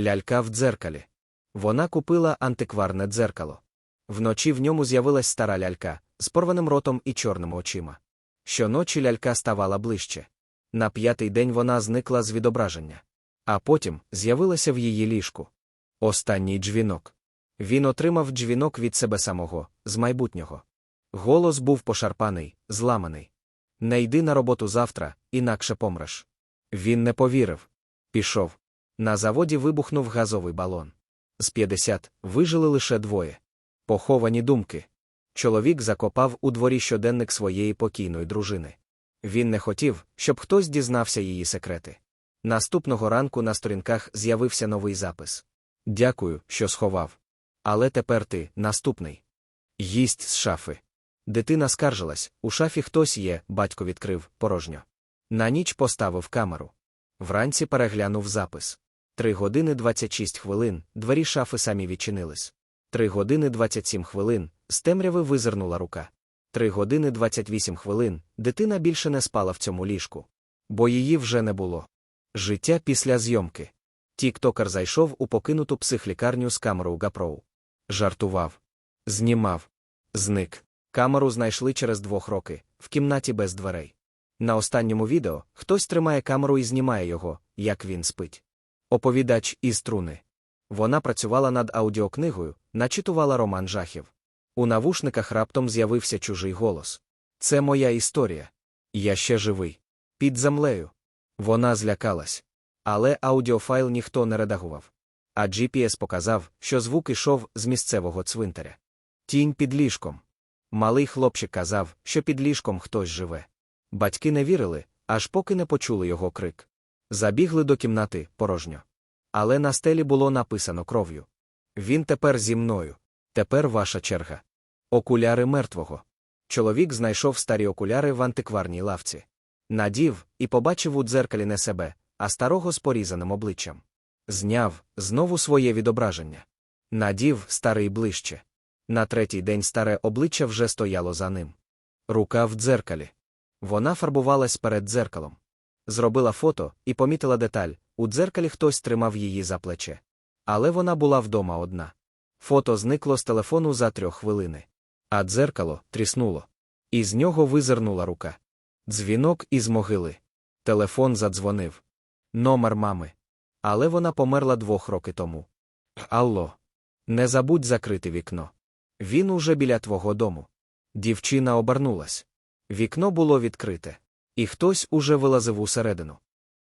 Лялька в дзеркалі. Вона купила антикварне дзеркало. Вночі в ньому з'явилась стара лялька з порваним ротом і чорними очима. Щоночі лялька ставала ближче. На п'ятий день вона зникла з відображення. А потім з'явилася в її ліжку. Останній дзвінок. Він отримав дзвінок від себе самого, з майбутнього. Голос був пошарпаний, зламаний. Не йди на роботу завтра, інакше помреш. Він не повірив. Пішов. На заводі вибухнув газовий балон. З 50 вижили лише двоє. Поховані думки. Чоловік закопав у дворі щоденник своєї покійної дружини. Він не хотів, щоб хтось дізнався її секрети. Наступного ранку на сторінках з'явився новий запис. Дякую, що сховав. Але тепер ти наступний. Їсть з шафи. Дитина скаржилась, у шафі хтось є, батько відкрив, порожньо. На ніч поставив камеру. Вранці переглянув запис. Три години 26 хвилин, двері шафи самі відчинились. Три години 27 хвилин, з темряви визирнула рука. Три години 28 хвилин, дитина більше не спала в цьому ліжку. Бо її вже не було. Життя після зйомки. Тіктокер зайшов у покинуту психлікарню з камерою Гапроу. Жартував. Знімав. Зник. Камеру знайшли через двох роки, в кімнаті без дверей. На останньому відео хтось тримає камеру і знімає його, як він спить. Оповідач із труни. Вона працювала над аудіокнигою, начитувала роман жахів. У навушниках раптом з'явився чужий голос. Це моя історія. Я ще живий. Під землею. Вона злякалась. Але аудіофайл ніхто не редагував. А GPS показав, що звук ішов з місцевого цвинтаря. Тінь під ліжком. Малий хлопчик казав, що під ліжком хтось живе. Батьки не вірили, аж поки не почули його крик. Забігли до кімнати порожньо. Але на стелі було написано кров'ю. Він тепер зі мною. Тепер ваша черга. Окуляри мертвого. Чоловік знайшов старі окуляри в антикварній лавці. Надів і побачив у дзеркалі не себе, а старого з порізаним обличчям. Зняв знову своє відображення. Надів старий ближче. На третій день старе обличчя вже стояло за ним. Рука в дзеркалі. Вона фарбувалась перед дзеркалом. Зробила фото і помітила деталь у дзеркалі хтось тримав її за плече. Але вона була вдома одна. Фото зникло з телефону за трьох хвилини. А дзеркало тріснуло. І з нього визирнула рука. Дзвінок із могили. Телефон задзвонив. Номер мами. Але вона померла двох роки тому. Алло. Не забудь закрити вікно. Він уже біля твого дому. Дівчина обернулась. Вікно було відкрите. І хтось уже вилазив усередину.